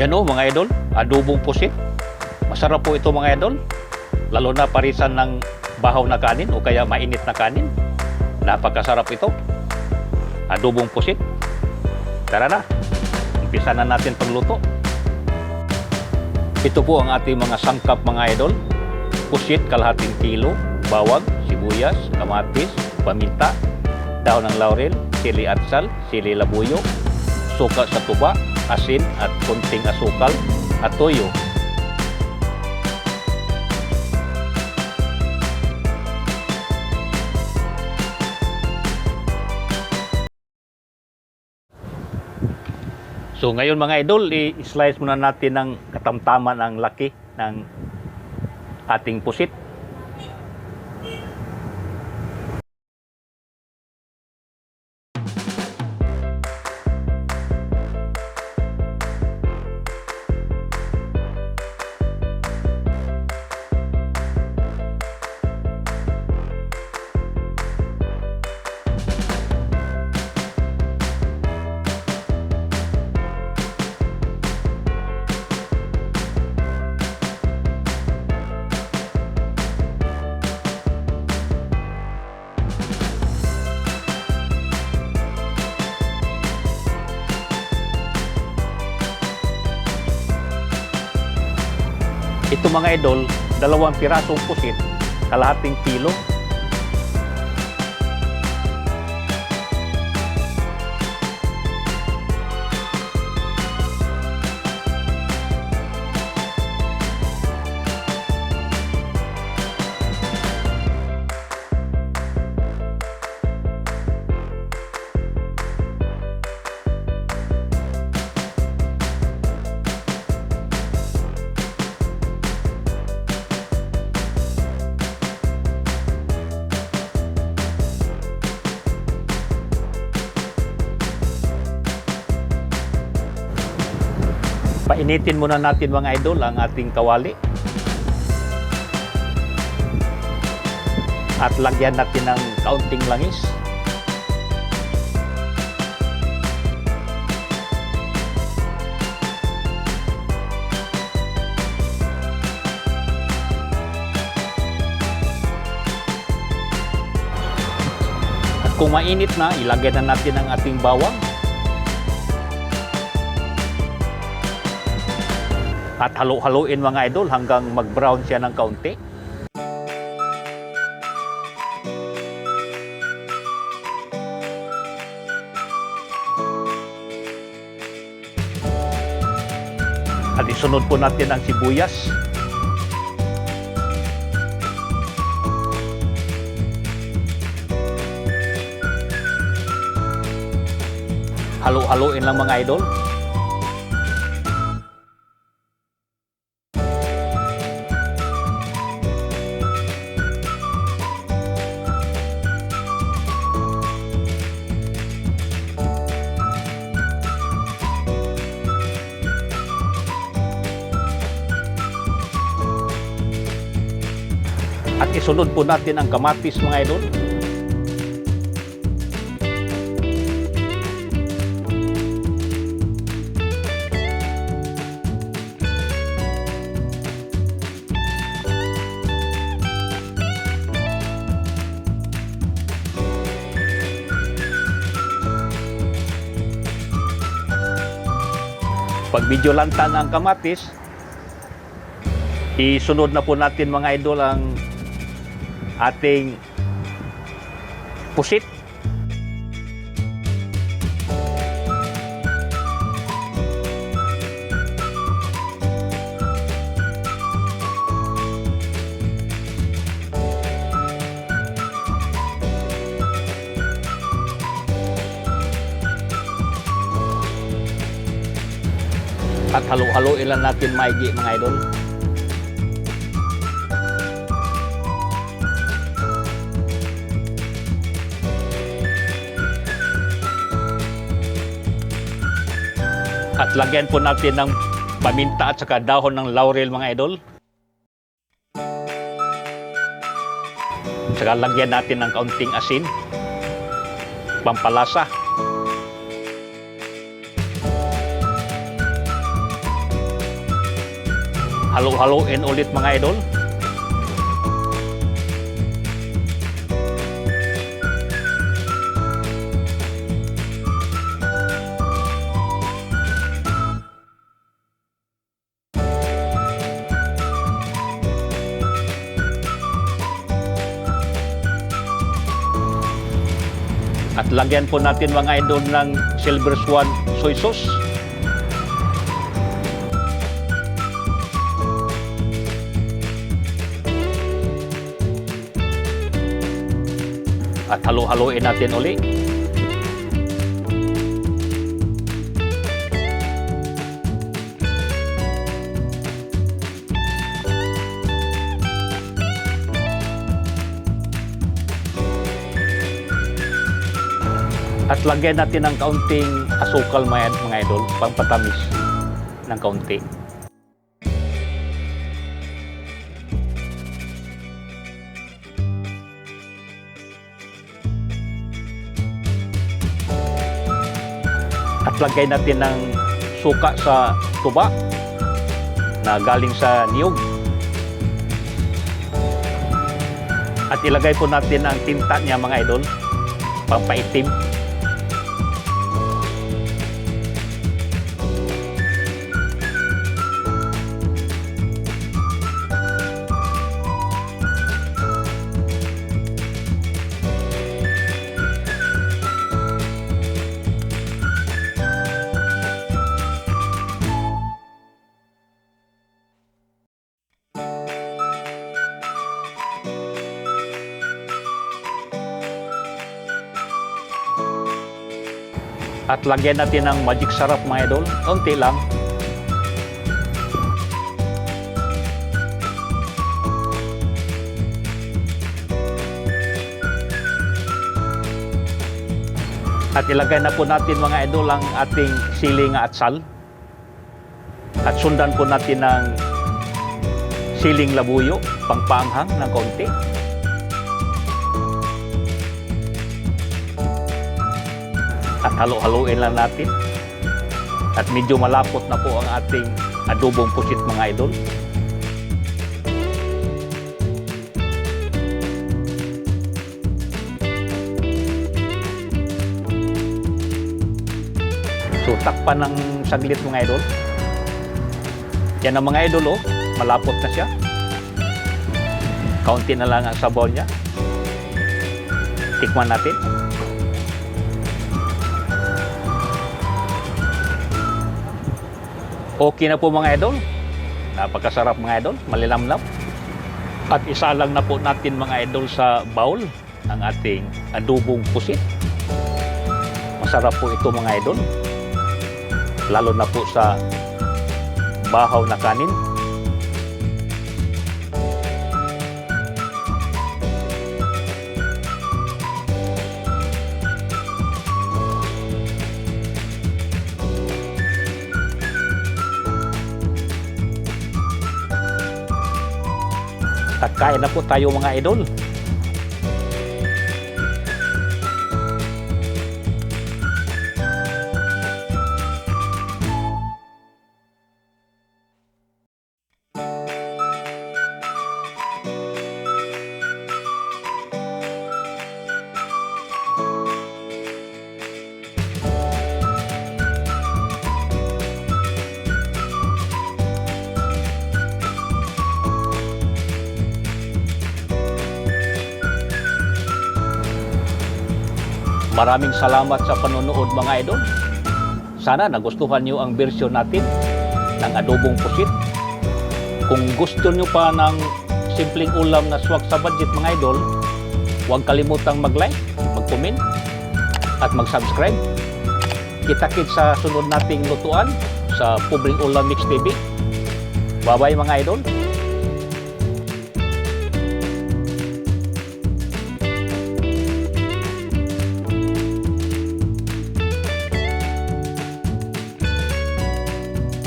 Yan o mga idol, adobong pusit. Masarap po ito mga idol. Lalo na parisan ng bahaw na kanin o kaya mainit na kanin. Napakasarap ito. Adobong pusit. Tara na, umpisa na natin pagluto. Ito po ang ating mga sangkap mga idol. Pusit kalahating kilo, bawang, sibuyas, kamatis, paminta, dahon ng laurel, sili atsal, sili labuyo, suka sa tuba, asin at kunting asukal at toyo. So ngayon mga idol, i-slice muna natin ng katamtaman ang laki ng ating pusit. Ito mga idol, dalawang pirasong pusit, kalahating kilo. Painitin muna natin mga idol ang ating kawali. At lagyan natin ng kaunting langis. At kung mainit na, ilagay na natin ang ating bawang. At halo-haloin mga idol hanggang mag-brown siya ng kaunti. At isunod po natin ang sibuyas. Halo-haloin lang mga idol. At isunod po natin ang kamatis mga idol. Pag medyo lanta na ang kamatis, isunod na po natin mga idol ang ating pusit. At halo-haloin lang natin maigi mga idol. At lagyan po natin ng paminta at saka dahon ng laurel mga idol. Saka lagyan natin ng kaunting asin. Pampalasa. halo-haloin ulit mga idol. Lagyan po natin mga idol ng Silver Swan soy sauce. At halo-haloin natin uli. At lagyan natin ng kaunting asukal mga, mga idol, pampatamis ng kaunti. At lagay natin ng suka sa tuba na galing sa niyog. At ilagay po natin ang tinta niya mga idol, pampaitim. At lagyan natin ng magic sarap mga idol. Kaunti lang. At ilagay na po natin mga idol ang ating sili nga atsal. At sundan po natin ng siling labuyo, pangpanghang ng kaunti. Halo-haloin lang natin. At medyo malapot na po ang ating adobong pusit mga idol. So takpan ng saglit mga idol. Yan ang mga idol oh, malapot na siya. Kaunti na lang ang sabaw niya. Tikman natin. Okay na po mga idol. Napakasarap mga idol, malilamlam. At isa lang na po natin mga idol sa bowl ang ating adobong pusit. Masarap po ito mga idol. Lalo na po sa bahaw na kanin. At kain na po tayo mga idol. Maraming salamat sa panonood mga idol. Sana nagustuhan niyo ang version natin ng adobong pusit. Kung gusto niyo pa ng simpleng ulam na swak sa budget mga idol, huwag kalimutang mag-like, mag-comment, at mag-subscribe. Kita-kit sa sunod nating lutuan sa Pubring Ulam Mix TV. Bye-bye mga idol.